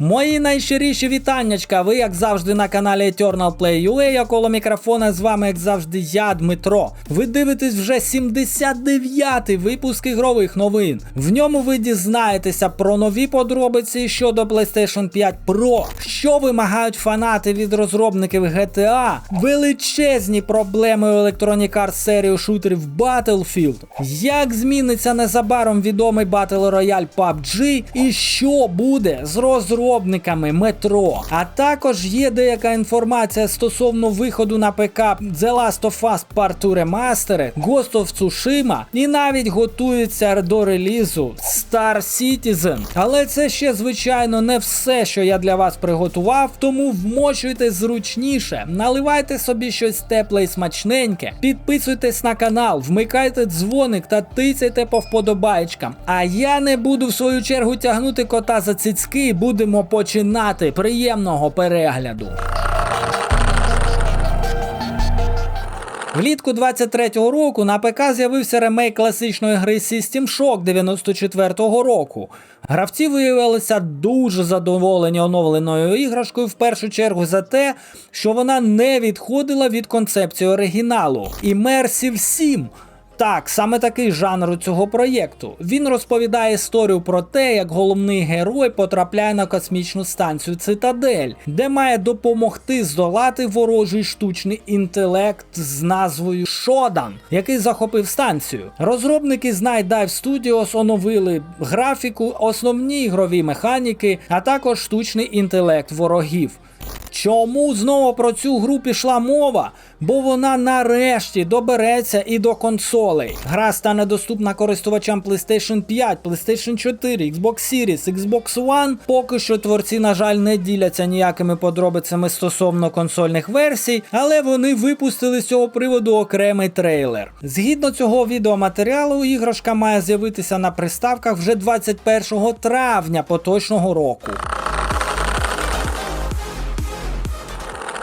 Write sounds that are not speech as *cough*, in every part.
Мої найщиріші вітаннячка. Ви, як завжди, на каналі Eternal Play UA, коло мікрофона з вами, як завжди, я, Дмитро. Ви дивитесь вже 79-й випуск ігрових новин. В ньому ви дізнаєтеся про нові подробиці щодо PlayStation 5 Pro, що вимагають фанати від розробників GTA, величезні проблеми у Electronic Arts серію шутерів Battlefield, як зміниться незабаром відомий Battle Royale PUBG і що буде з розробниками метро. А також є деяка інформація стосовно виходу на ПК The Last of Us Part 2 Remastered, Ghost of Tsushima і навіть готується до релізу Star Citizen. Але це ще, звичайно, не все, що я для вас приготував, тому вмочуйте зручніше, наливайте собі щось тепле і смачненьке, підписуйтесь на канал, вмикайте дзвоник та тицяйте по вподобайкам. А я не буду в свою чергу тягнути кота за цицьки і будемо починати приємного перегляду. Влітку 23-го року на ПК з'явився ремейк класичної гри System Shock 94-го року. Гравці виявилися дуже задоволені оновленою іграшкою в першу чергу за те, що вона не відходила від концепції оригіналу. Immersive 7 так, саме такий жанр у цього проєкту. Він розповідає історію про те, як головний герой потрапляє на космічну станцію Цитадель, де має допомогти здолати ворожий штучний інтелект з назвою Шодан, який захопив станцію. Розробники з Night Dive Studios оновили графіку, основні ігрові механіки, а також штучний інтелект ворогів. Чому знову про цю гру пішла мова? Бо вона нарешті добереться і до консолей. Гра стане доступна користувачам PlayStation 5, PlayStation 4, Xbox Series, Xbox One. Поки що творці, на жаль, не діляться ніякими подробицями стосовно консольних версій, але вони випустили з цього приводу окремий трейлер. Згідно цього відеоматеріалу, іграшка має з'явитися на приставках вже 21 травня поточного року.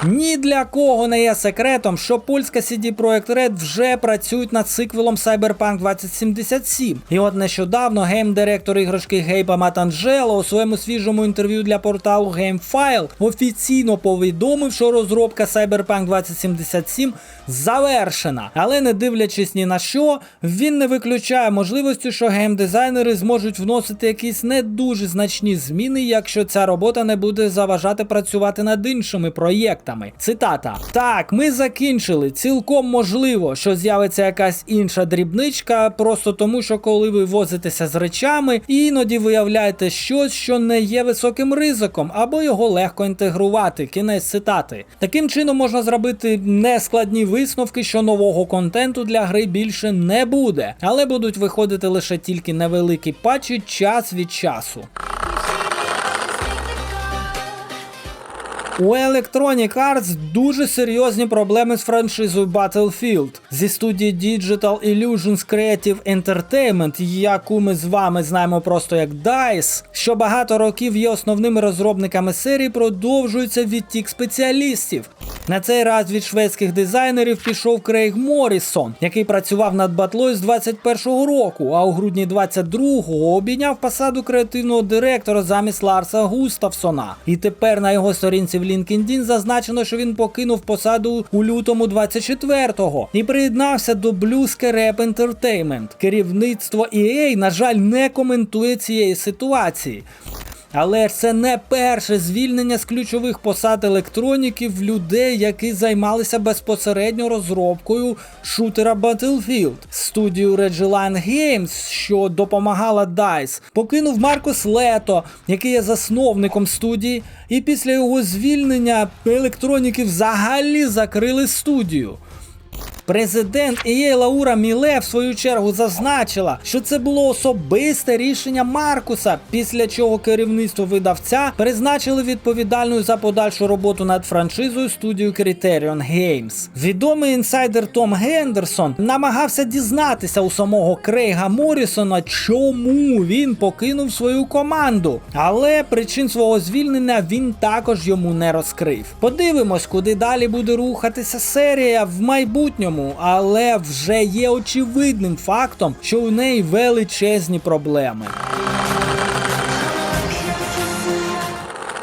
Ні для кого не є секретом, що польська CD Projekt Red вже працюють над сиквелом Cyberpunk 2077. І от нещодавно гейм-директор іграшки Гейба Матанджело у своєму свіжому інтерв'ю для порталу GameFile офіційно повідомив, що розробка Cyberpunk 2077 завершена. Але не дивлячись ні на що, він не виключає можливості, що геймдизайнери зможуть вносити якісь не дуже значні зміни, якщо ця робота не буде заважати працювати над іншими проєктами. Цитата: Так, ми закінчили. Цілком можливо, що з'явиться якась інша дрібничка, просто тому, що коли ви возитеся з речами, іноді виявляєте щось, що не є високим ризиком, або його легко інтегрувати. Кінець цитати. Таким чином можна зробити нескладні висновки, що нового контенту для гри більше не буде, але будуть виходити лише тільки невеликі патчі час від часу. У Electronic Arts дуже серйозні проблеми з франшизою Battlefield. Зі студії Digital Illusions Creative Entertainment, яку ми з вами знаємо просто як DICE, що багато років є основними розробниками серії, продовжується відтік спеціалістів. На цей раз від шведських дизайнерів пішов Крейг Морісон, який працював над батлою з 21-го року, а у грудні 22-го обійняв посаду креативного директора замість Ларса Густавсона. І тепер на його сторінці в LinkedIn зазначено, що він покинув посаду у лютому 24-го і приєднався до Blue Scarab Entertainment. Керівництво EA, на жаль, не коментує цієї ситуації. Але це не перше звільнення з ключових посад електроніків людей, які займалися безпосередньо розробкою шутера Battlefield. Студію Regiline Games, що допомагала DICE, покинув Маркус Лето, який є засновником студії, і після його звільнення електроніки взагалі закрили студію. Президент EA Лаура Міле в свою чергу зазначила, що це було особисте рішення Маркуса, після чого керівництво видавця призначили відповідальною за подальшу роботу над франшизою студію Criterion Games. Відомий інсайдер Том Гендерсон намагався дізнатися у самого Крейга Морісона, чому він покинув свою команду, але причин свого звільнення він також йому не розкрив. Подивимось, куди далі буде рухатися серія в майбутньому, але вже є очевидним фактом, що у неї величезні проблеми.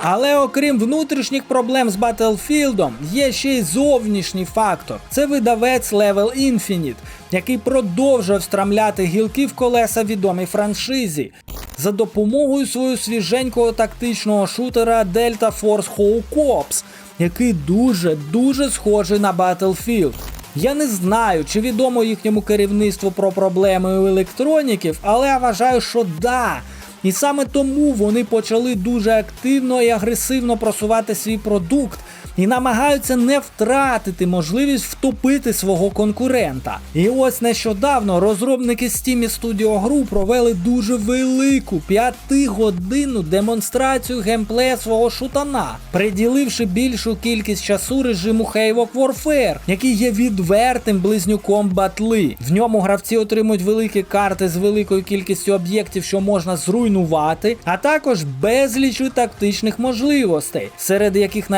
Але окрім внутрішніх проблем з Battlefield, є ще й зовнішній фактор. Це видавець Level Infinite, який продовжує встрамляти гілки в колеса відомій франшизі за допомогою свого свіженького тактичного шутера Delta Force Hawk Ops, який дуже-дуже схожий на Battlefield. Я не знаю, чи відомо їхньому керівництву про проблеми у електроніків, але я вважаю, що да. І саме тому вони почали дуже активно і агресивно просувати свій продукт і намагаються не втратити можливість втопити свого конкурента. І ось нещодавно розробники Steam Studio Group провели дуже велику п'ятигодинну демонстрацію геймплея свого шутана, приділивши більшу кількість часу режиму Havoc Warfare, який є відвертим близнюком батли. В ньому гравці отримують великі карти з великою кількістю об'єктів, що можна зруйнувати, а також безлічу тактичних можливостей, серед яких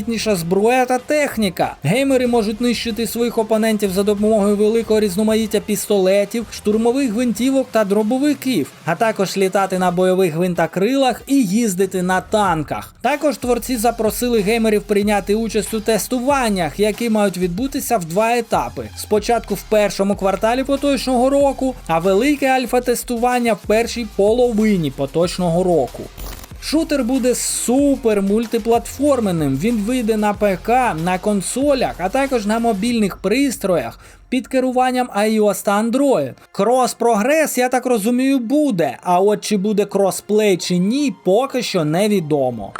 найрізноманітніша зброя та техніка. Геймери можуть нищити своїх опонентів за допомогою великого різноманіття пістолетів, штурмових гвинтівок та дробовиків, а також літати на бойових гвинтокрилах і їздити на танках. Також творці запросили геймерів прийняти участь у тестуваннях, які мають відбутися в два етапи: спочатку в першому кварталі поточного року, а велике альфа-тестування в першій половині поточного року. Шутер буде супер мультиплатформенним. Він вийде на ПК, на консолях, а також на мобільних пристроях під керуванням iOS та Android. Крос-прогрес, я так розумію, буде. А от чи буде кросплей чи ні, поки що невідомо.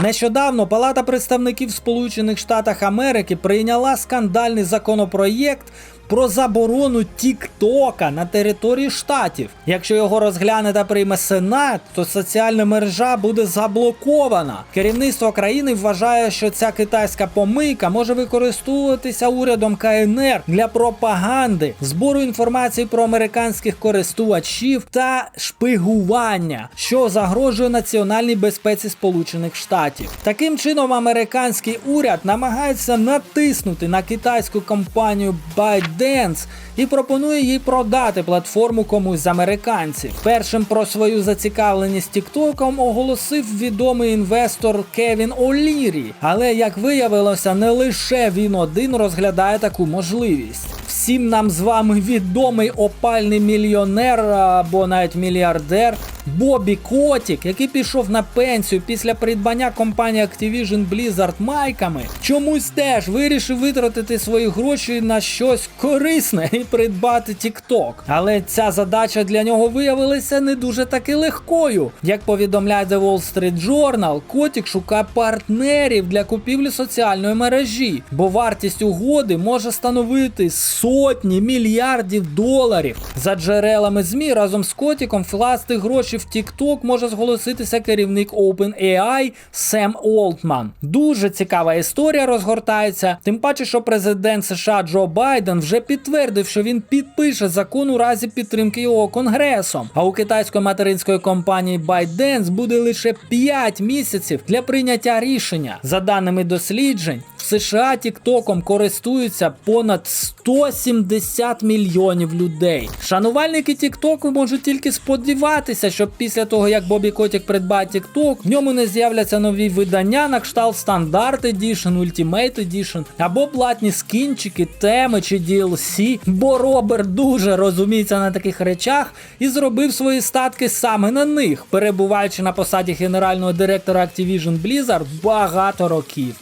Нещодавно Палата представників Сполучених Штатів Америки прийняла скандальний законопроєкт про заборону Тіктока на території штатів. Якщо його розгляне та прийме Сенат, то соціальна мережа буде заблокована. Керівництво країни вважає, що ця китайська помийка може використовуватися урядом КНР для пропаганди, збору інформації про американських користувачів та шпигування, що загрожує національній безпеці Сполучених Штатів. Таким чином, американський уряд намагається натиснути на китайську компанію ByteDance dance. І пропонує їй продати платформу комусь з американців. Першим про свою зацікавленість Тіктоком оголосив відомий інвестор Кевін Олірі. Але як виявилося, не лише він один розглядає таку можливість. Всім нам з вами відомий опальний мільйонер або навіть мільярдер Бобі Котік, який пішов на пенсію після придбання компанії Activision Blizzard майками, чомусь теж вирішив витратити свої гроші на щось корисне і придбати TikTok. Але ця задача для нього виявилася не дуже таки легкою. Як повідомляє The Wall Street Journal, Котік шукає партнерів для купівлі соціальної мережі, бо вартість угоди може становити сотні мільярдів доларів. За джерелами ЗМІ разом з Котіком вкласти гроші в TikTok може зголоситися керівник OpenAI Сем Олтман. Дуже цікава історія розгортається. Тим паче, що президент США Джо Байден вже підтвердив, що він підпише закон у разі підтримки його конгресом. А у китайської материнської компанії ByteDance буде лише 5 місяців для прийняття рішення. За даними досліджень, США Тіктоком користуються понад 170 мільйонів людей. Шанувальники Тіктоку можуть тільки сподіватися, що після того як Бобі Котік придбає Тікток, в ньому не з'являться нові видання на кшталт Стандарт Edition, Ultimate Edition або платні скінчики, теми чи DLC, бо Роберт дуже розуміється на таких речах і зробив свої статки саме на них, перебуваючи на посаді генерального директора Activision Blizzard багато років.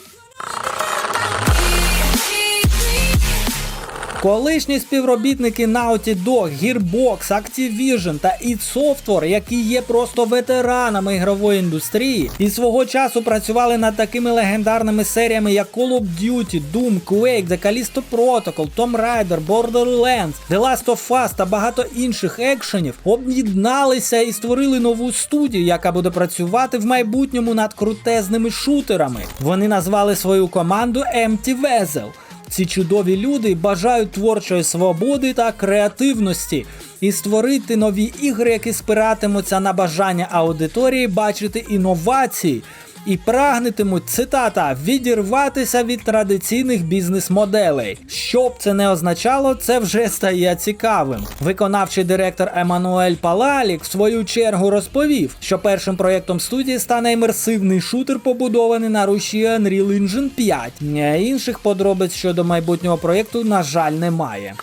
Колишні співробітники Naughty Dog, Gearbox, Activision та id Software, які є просто ветеранами ігрової індустрії, і свого часу працювали над такими легендарними серіями, як Call of Duty, Doom, Quake, The Callisto Protocol, Tomb Raider, Borderlands, The Last of Us та багато інших екшенів, об'єдналися і створили нову студію, яка буде працювати в майбутньому над крутезними шутерами. Вони назвали свою команду Empty Vessel. Ці чудові люди бажають творчої свободи та креативності і створити нові ігри, які спиратимуться на бажання аудиторії бачити інновації. І прагнетимуть цитата відірватися від традиційних бізнес-моделей. Що б це не означало, це вже стає цікавим. Виконавчий директор Еммануель Палалік в свою чергу розповів, що першим проєктом студії стане імерсивний шутер, побудований на руші Unreal Engine 5. Е, Інших подробиць щодо майбутнього проєкту, на жаль, немає.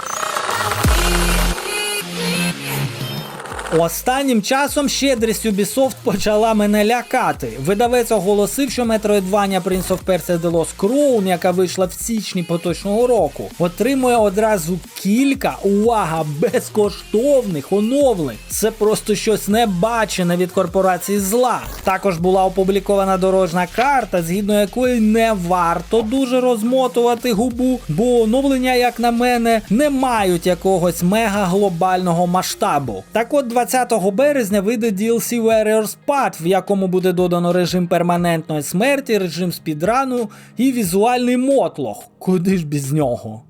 Останнім часом щедрість Ubisoft почала мене лякати. Видавець оголосив, що Metroidvania Prince of Persia The Lost Crown, яка вийшла в січні поточного року, отримує одразу кілька увага безкоштовних оновлень. Це просто щось небачене від корпорації зла. Також була опублікована дорожна карта, згідно якої не варто дуже розмотувати губу, бо оновлення, як на мене, не мають якогось мега глобального масштабу. Так от 20 березня вийде DLC Warriors Path, в якому буде додано режим перманентної смерті, режим спідрану і візуальний мотлох. Куди ж без нього?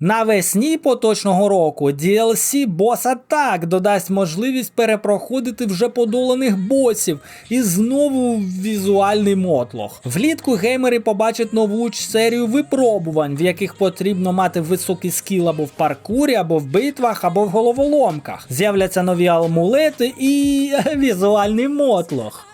Навесні поточного року DLC Boss Attack додасть можливість перепроходити вже подоланих босів і знову візуальний мотлох. Влітку геймери побачать нову серію випробувань, в яких потрібно мати високий скіл або в паркурі, або в битвах, або в головоломках. З'являться нові амулети і *laughs* візуальний мотлох.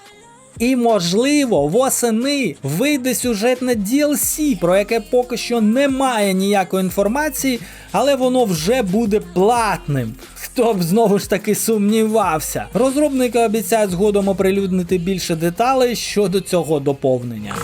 І можливо, восени вийде сюжетне DLC, про яке поки що немає ніякої інформації, але воно вже буде платним. Хто б знову ж таки сумнівався. Розробники обіцяють згодом оприлюднити більше деталей щодо цього доповнення.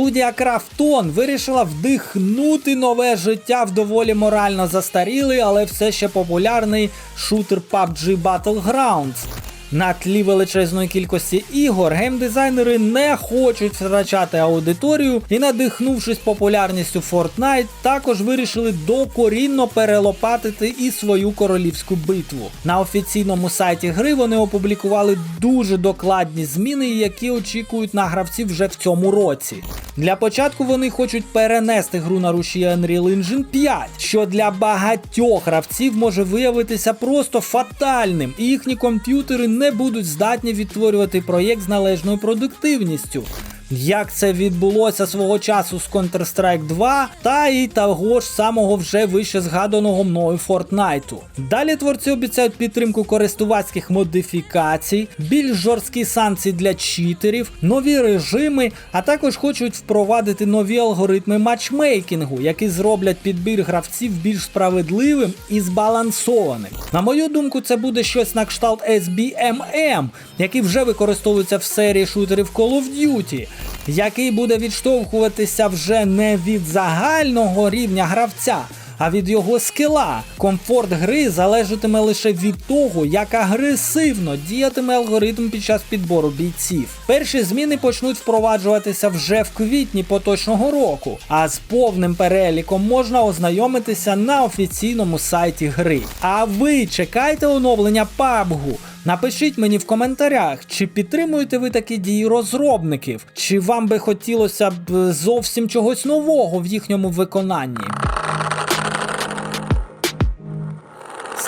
Студія Крафтон вирішила вдихнути нове життя в доволі морально застарілий, але все ще популярний шутер PUBG Battlegrounds. На тлі величезної кількості ігор геймдизайнери не хочуть втрачати аудиторію і, надихнувшись популярністю Fortnite, також вирішили докорінно перелопатити і свою королівську битву. На офіційному сайті гри вони опублікували дуже докладні зміни, які очікують на гравців вже в цьому році. Для початку вони хочуть перенести гру на руші Unreal Engine 5, що для багатьох гравців може виявитися просто фатальним, і їхні комп'ютери не будуть здатні відтворювати проєкт з належною продуктивністю. Як це відбулося свого часу з Counter-Strike 2 та і того ж самого вже вище згаданого мною Fortnite. Далі творці обіцяють підтримку користувацьких модифікацій, більш жорсткі санкції для читерів, нові режими, а також хочуть впровадити нові алгоритми матчмейкінгу, які зроблять підбір гравців більш справедливим і збалансованим. На мою думку, це буде щось на кшталт SBMM, який вже використовується в серії шутерів Call of Duty який буде відштовхуватися вже не від загального рівня гравця, а від його скила. Комфорт гри залежатиме лише від того, як агресивно діятиме алгоритм під час підбору бійців. Перші зміни почнуть впроваджуватися вже в квітні поточного року, а з повним переліком можна ознайомитися на офіційному сайті гри. А ви чекайте оновлення PUBG? Напишіть мені в коментарях, чи підтримуєте ви такі дії розробників, чи вам би хотілося б зовсім чогось нового в їхньому виконанні.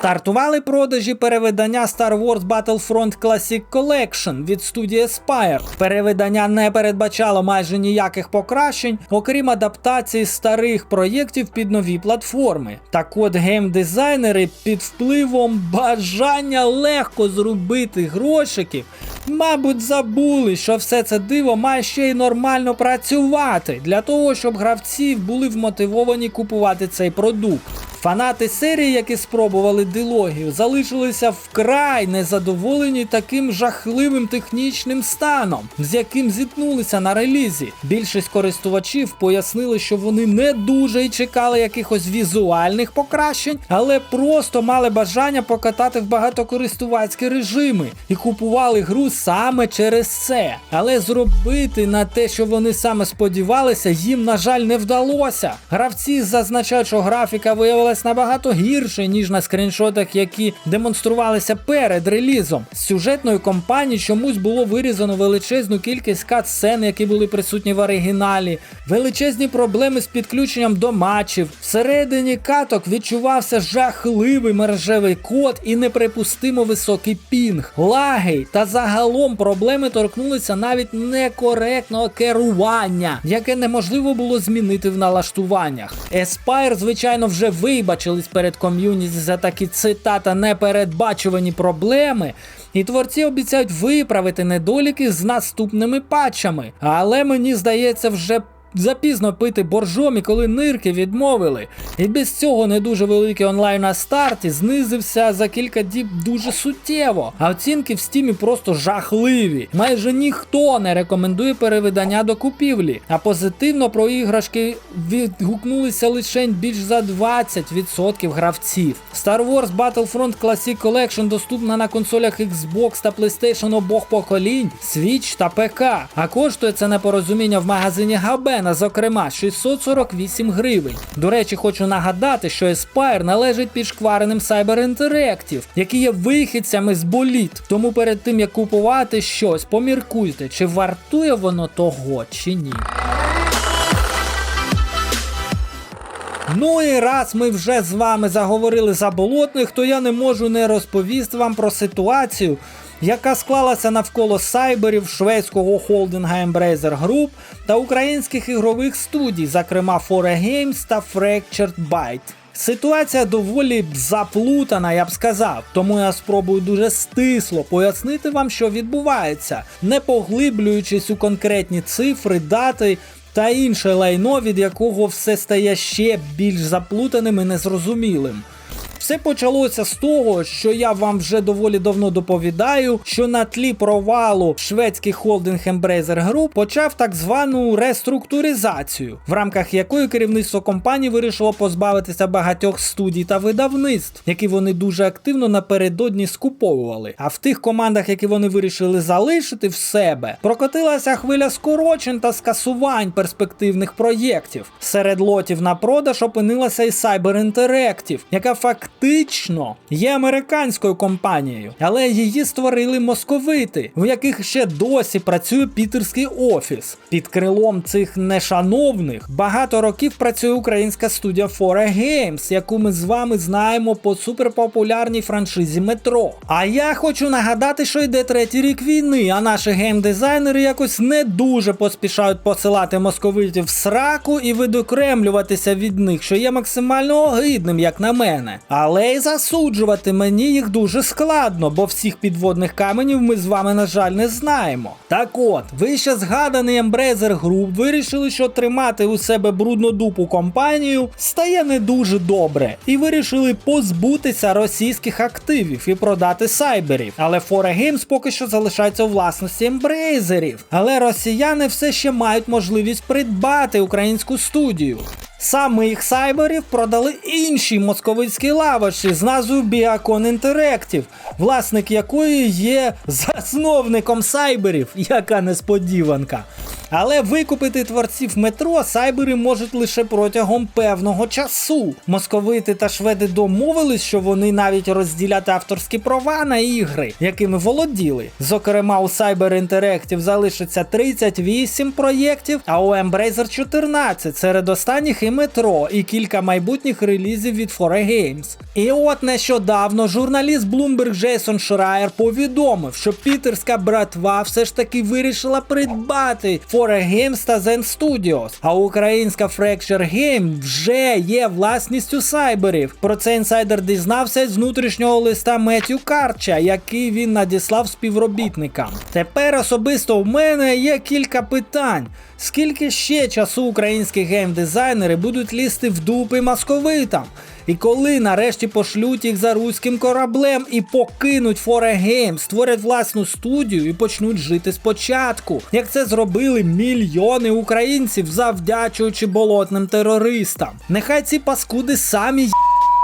Стартували продажі перевидання Star Wars Battlefront Classic Collection від студії Spire. Перевидання не передбачало майже ніяких покращень, окрім адаптації старих проєктів під нові платформи. Так от геймдизайнери під впливом бажання легко зробити грошиків, мабуть, забули, що все це диво має ще й нормально працювати для того, щоб гравці були вмотивовані купувати цей продукт. Фанати серії, які спробували дилогію, залишилися вкрай незадоволені таким жахливим технічним станом, з яким зіткнулися на релізі. Більшість користувачів пояснили, що вони не дуже й чекали якихось візуальних покращень, але просто мали бажання покатати в багатокористувацькі режими і купували гру саме через це. Але зробити на те, що вони саме сподівалися, їм, на жаль, не вдалося. Гравці зазначають, що графіка виявилася виявилась набагато гірше, ніж на скріншотах, які демонструвалися перед релізом. З сюжетної компанії чомусь було вирізано величезну кількість кат-сцен, які були присутні в оригіналі, величезні проблеми з підключенням до матчів. Всередині каток відчувався жахливий мережевий код і неприпустимо високий пінг, лаги та загалом проблеми торкнулися навіть некоректного керування, яке неможливо було змінити в налаштуваннях. Espire, звичайно, вже вибачились перед ком'юніті за такі цитата непередбачувані проблеми. І творці обіцяють виправити недоліки з наступними патчами. Але мені здається, вже запізно пити боржомі, коли нирки відмовили. І без цього не дуже великий онлайн на старті знизився за кілька діб дуже суттєво. А оцінки в стімі просто жахливі. Майже ніхто не рекомендує перевидання до купівлі. А позитивно про іграшки відгукнулися лише більш за 20% гравців. Star Wars Battlefront Classic Collection доступна на консолях Xbox та PlayStation обох поколінь, Switch та ПК. А коштує це непорозуміння в магазині Габена, зокрема 648 гривень. До речі, хочу нагадати, що Aspire належить підшквареним Cyber Interactive, які є вихідцями з боліт. Тому перед тим як купувати щось, поміркуйте, чи вартує воно того, чи ні. Ну і раз ми вже з вами заговорили за болотних, то я не можу не розповісти вам про ситуацію, яка склалася навколо сайберів шведського холдинга Embracer Group та українських ігрових студій, зокрема Fora Games та Fractured Byte. Ситуація доволі заплутана, я б сказав, тому я спробую дуже стисло пояснити вам, що відбувається, не поглиблюючись у конкретні цифри, дати та інше лайно, від якого все стає ще більш заплутаним і незрозумілим. Все почалося з того, що я вам вже доволі давно доповідаю, що на тлі провалу шведський холдинг Embracer Group почав так звану реструктуризацію, в рамках якої керівництво компанії вирішило позбавитися багатьох студій та видавництв, які вони дуже активно напередодні скуповували. А в тих командах, які вони вирішили залишити в себе, прокотилася хвиля скорочень та скасувань перспективних проєктів. Серед лотів на продаж опинилася і Cyber Interactive, яка фактично фактично є американською компанією, але її створили московити, в яких ще досі працює пітерський офіс. Під крилом цих нешановних багато років працює українська студія Fora Games, яку ми з вами знаємо по суперпопулярній франшизі Метро. А я хочу нагадати, що йде третій рік війни, а наші геймдизайнери якось не дуже поспішають посилати московитів в сраку і видокремлюватися від них, що є максимально огидним, як на мене. Але й засуджувати мені їх дуже складно, бо всіх підводних каменів ми з вами, на жаль, не знаємо. Так от, вище згаданий Embracer Group вирішили, що тримати у себе бруднодупу компанію стає не дуже добре, і вирішили позбутися російських активів і продати сайберів. Але Fora Games поки що залишається у власності ембрейзерів. Але росіяни все ще мають можливість придбати українську студію. Самих сайберів продали іншій московицькій лавочці з назвою Biacon Interactive, власник якої є засновником сайберів, яка несподіванка. Але викупити творців метро сайбери можуть лише протягом певного часу. Московити та шведи домовились, що вони навіть розділять авторські права на ігри, якими володіли. Зокрема, у Cyber Interactive залишиться 38 проєктів, а у Embracer 14. Серед останніх і метро, і кілька майбутніх релізів від 4 Games. І от нещодавно журналіст Bloomberg Джейсон Шрайер повідомив, що пітерська братва все ж таки вирішила придбати 4 Games та Zen Studios, а українська Fracture Game вже є власністю сайберів. Про це інсайдер дізнався з внутрішнього листа Меттю Карча, який він надіслав співробітникам. Тепер особисто в мене є кілька питань. Скільки ще часу українські геймдизайнери будуть лізти в дупи московитам? І коли нарешті пошлють їх за руським кораблем і покинуть Fora Games, створять власну студію і почнуть жити спочатку, як це зробили мільйони українців, завдячуючи болотним терористам. Нехай ці паскуди самі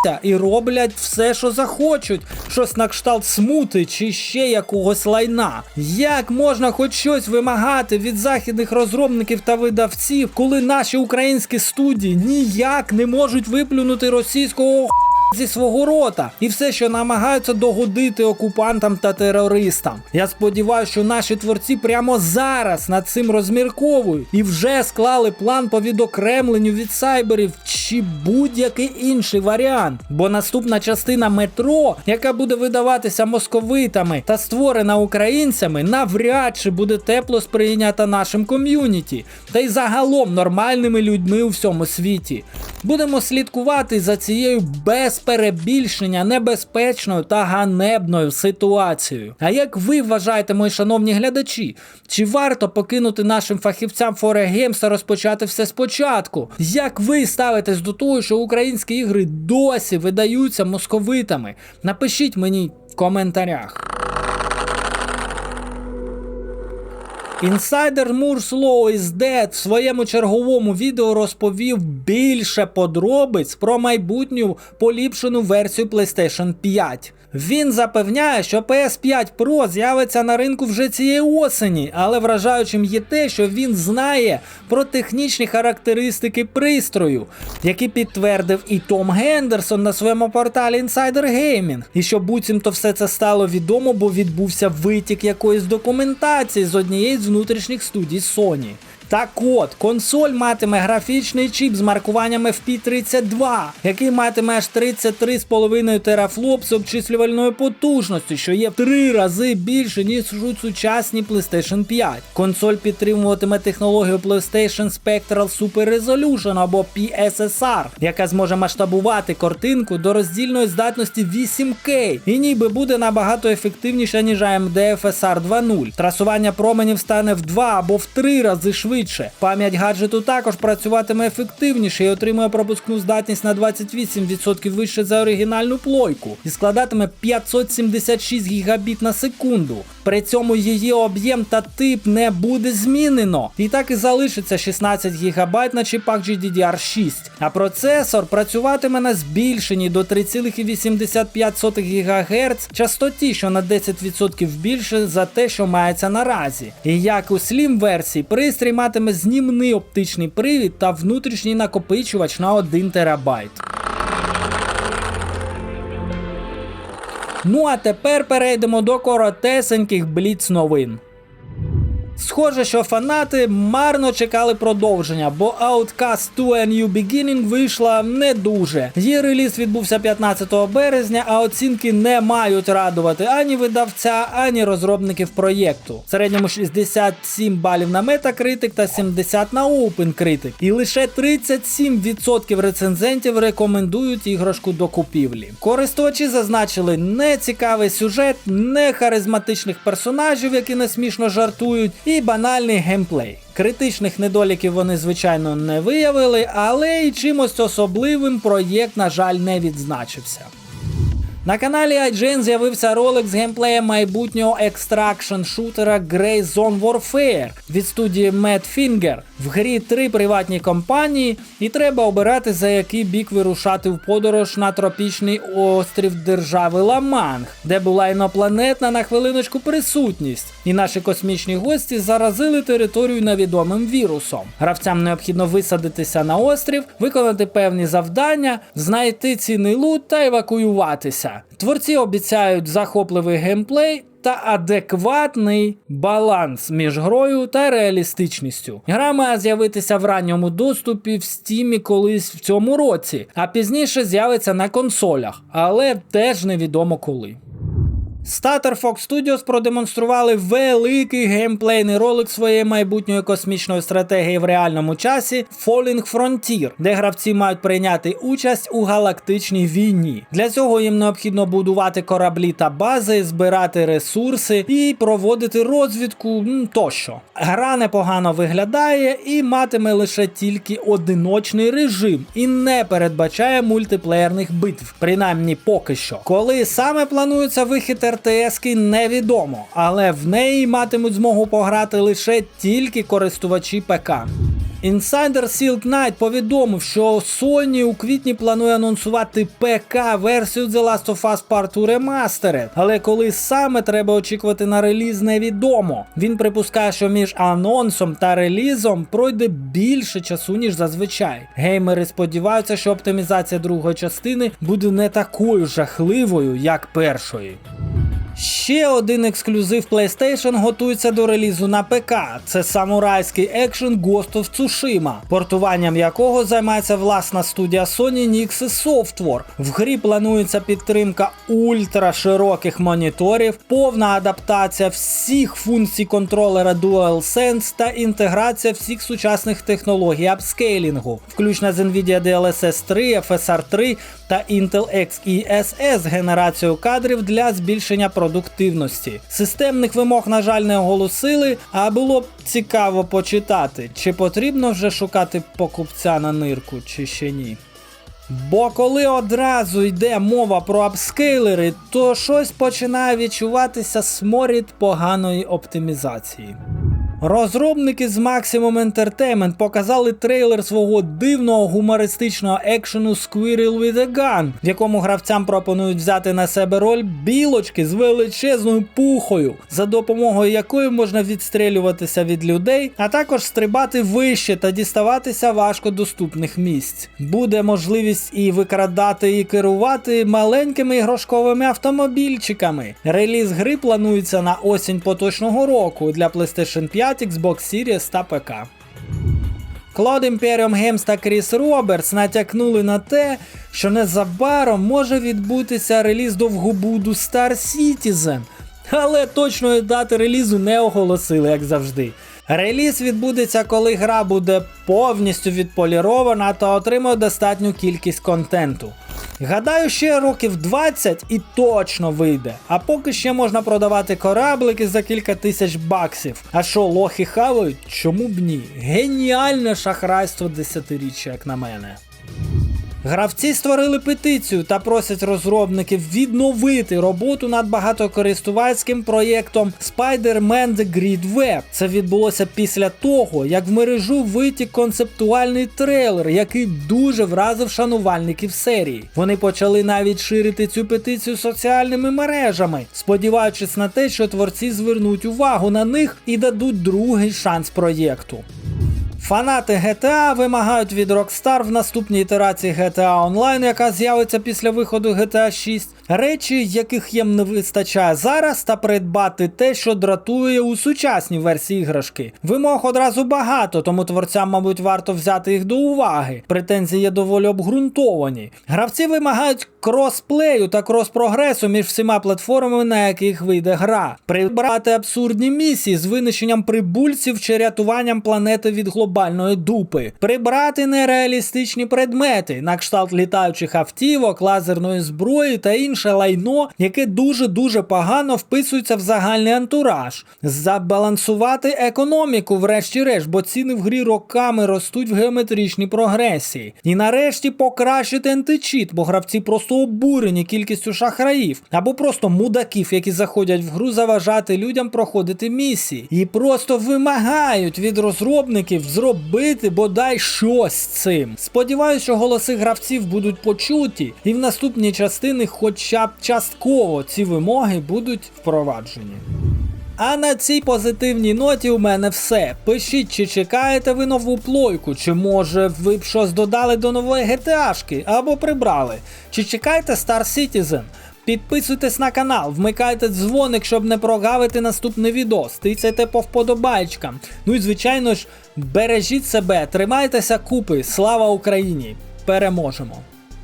щастя і роблять все, що захочуть, щось на кшталт смути чи ще якогось лайна. Як можна хоч щось вимагати від західних розробників та видавців, коли наші українські студії ніяк не можуть виплюнути російського зі свого рота і все, що намагаються догодити окупантам та терористам. Я сподіваюся, що наші творці прямо зараз над цим розмірковують і вже склали план по відокремленню від сайберів чи будь-який інший варіант. Бо наступна частина метро, яка буде видаватися московитами та створена українцями, навряд чи буде тепло сприйнята нашим ком'юніті, та й загалом нормальними людьми у всьому світі. Будемо слідкувати за цією без перебільшення небезпечною та ганебною ситуацією. А як ви вважаєте, мої шановні глядачі, чи варто покинути нашим фахівцям Games та розпочати все спочатку? Як ви ставитесь до того, що українські ігри досі видаються московитами? Напишіть мені в коментарях. Інсайдер Moore's Law is Dead в своєму черговому відео розповів більше подробиць про майбутню поліпшену версію PlayStation 5. Він запевняє, що PS5 Pro з'явиться на ринку вже цієї осені, але вражаючим є те, що він знає про технічні характеристики пристрою, які підтвердив і Том Гендерсон на своєму порталі Insider Gaming. І що буцімто все це стало відомо, бо відбувся витік якоїсь документації з однієї з внутрішніх студій Sony. Так от, консоль матиме графічний чіп з маркуванням FP32, який матиме аж 33,5 терафлопс обчислювальної потужності, що є в 3 рази більше, ніж у сучасній PlayStation 5. Консоль підтримуватиме технологію PlayStation Spectral Super Resolution або PSSR, яка зможе масштабувати картинку до роздільної здатності 8K і ніби буде набагато ефективніша, ніж AMD FSR 2.0. Трасування променів стане в 2 або в 3 рази швидше швидше. Пам'ять гаджету також працюватиме ефективніше і отримує пропускну здатність на 28% вище за оригінальну плойку і складатиме 576 гігабіт на секунду. При цьому її об'єм та тип не буде змінено. І так і залишиться 16 ГБ на чіпах GDDR6. А процесор працюватиме на збільшенні до 3,85 ГГц частоті, що на 10% більше за те, що мається наразі. І як у Slim версії, пристрій матиме знімний оптичний привід та внутрішній накопичувач на 1 терабайт. Ну а тепер перейдемо до коротесеньких бліц новин. Схоже, що фанати марно чекали продовження, бо Outcast 2 A New Beginning вийшла не дуже. Її реліз відбувся 15 березня, а оцінки не мають радувати ані видавця, ані розробників проєкту. В середньому 67 балів на Metacritic та 70 на OpenCritic. І лише 37% рецензентів рекомендують іграшку до купівлі. Користувачі зазначили нецікавий сюжет, не харизматичних персонажів, які не смішно жартують і банальний геймплей. Критичних недоліків вони, звичайно, не виявили, але й чимось особливим проєкт, на жаль, не відзначився. На каналі IGN з'явився ролик з геймплеєм майбутнього екстракшн шутера Grey Zone Warfare від студії Mad Finger. В грі три приватні компанії, і треба обирати за який бік вирушати в подорож на тропічний острів держави Ламанг, де була інопланетна на хвилиночку присутність. І наші космічні гості заразили територію невідомим вірусом. Гравцям необхідно висадитися на острів, виконати певні завдання, знайти цінний лут та евакуюватися. Творці обіцяють захопливий геймплей та адекватний баланс між грою та реалістичністю. Гра має з'явитися в ранньому доступі в стімі колись в цьому році, а пізніше з'явиться на консолях, але теж невідомо коли. Starter Fox Studios продемонстрували великий геймплейний ролик своєї майбутньої космічної стратегії в реальному часі Falling Frontier, де гравці мають прийняти участь у галактичній війні. Для цього їм необхідно будувати кораблі та бази, збирати ресурси і проводити розвідку тощо. Гра непогано виглядає і матиме лише тільки одиночний режим і не передбачає мультиплеєрних битв, принаймні поки що. Коли саме планується вихід РТС-ки невідомо, але в неї матимуть змогу пограти лише тільки користувачі ПК. Інсайдер Silk Knight повідомив, що Sony у квітні планує анонсувати ПК-версію The Last of Us Part 2 Remastered, але коли саме треба очікувати на реліз, невідомо. Він припускає, що між анонсом та релізом пройде більше часу, ніж зазвичай. Геймери сподіваються, що оптимізація другої частини буде не такою жахливою, як першої. Ще один ексклюзив PlayStation готується до релізу на ПК. Це самурайський екшен Ghost of Tsushima, портуванням якого займається власна студія Sony Nixxes Software. В грі планується підтримка ультрашироких моніторів, повна адаптація всіх функцій контролера DualSense та інтеграція всіх сучасних технологій апскейлінгу, включно з Nvidia DLSS 3, FSR 3 та Intel XeSS генерацію кадрів для збільшення продуктивності. Системних вимог, на жаль, не оголосили, а було б цікаво почитати, чи потрібно вже шукати покупця на нирку, чи ще ні. Бо коли одразу йде мова про апскейлери, то щось починає відчуватися сморід поганої оптимізації. Розробники з Maximum Entertainment показали трейлер свого дивного гумористичного екшену Squirrel with a Gun, в якому гравцям пропонують взяти на себе роль білочки з величезною пухою, за допомогою якої можна відстрелюватися від людей, а також стрибати вище та діставатися важкодоступних місць. Буде можливість і викрадати, і керувати маленькими іграшковими автомобільчиками. Реліз гри планується на осінь поточного року для PlayStation 5. 5, Xbox Series та ПК. Клод Imperium Games та Кріс Робертс натякнули на те, що незабаром може відбутися реліз довгобуду Star Citizen, але точної дати релізу не оголосили, як завжди. Реліз відбудеться, коли гра буде повністю відполірована та отримає достатню кількість контенту. Гадаю, ще років 20 і точно вийде. А поки ще можна продавати кораблики за кілька тисяч баксів. А що лохи хавають? Чому б ні? Геніальне шахрайство десятиріччя, як на мене. Гравці створили петицію та просять розробників відновити роботу над багатокористувацьким проєктом Spider-Man The Great Web. Це відбулося після того, як в мережу витік концептуальний трейлер, який дуже вразив шанувальників серії. Вони почали навіть ширити цю петицію соціальними мережами, сподіваючись на те, що творці звернуть увагу на них і дадуть другий шанс проєкту. Фанати GTA вимагають від Rockstar в наступній ітерації GTA Online, яка з'явиться після виходу GTA 6, речі, яких їм не вистачає зараз, та придбати те, що дратує у сучасній версії іграшки. Вимог одразу багато, тому творцям, мабуть, варто взяти їх до уваги. Претензії є доволі обґрунтовані. Гравці вимагають кросплею та крос-прогресу між всіма платформами, на яких вийде гра, прибрати абсурдні місії з винищенням прибульців чи рятуванням планети від глобальної дупи, прибрати нереалістичні предмети, на кшталт літаючих автівок, лазерної зброї та інше лайно, яке дуже-дуже погано вписується в загальний антураж, забалансувати економіку, врешті-решт, бо ціни в грі роками ростуть в геометричній прогресії. І нарешті покращити античіт, бо гравці просто обурені кількістю шахраїв або просто мудаків, які заходять в гру заважати людям проходити місії, і просто вимагають від розробників зробити бодай щось з цим. Сподіваюсь, що голоси гравців будуть почуті, і в наступні частини, хоча б частково ці вимоги будуть впроваджені. А на цій позитивній ноті у мене все. Пишіть, чи чекаєте ви нову плойку, чи може ви б щось додали до нової GTA-шки або прибрали, чи чекаєте Star Citizen. Підписуйтесь на канал, вмикайте дзвоник, щоб не прогавити наступний відос, тицяйте по вподобайчкам. Ну і звичайно ж, бережіть себе, тримайтеся купи, слава Україні! Переможемо!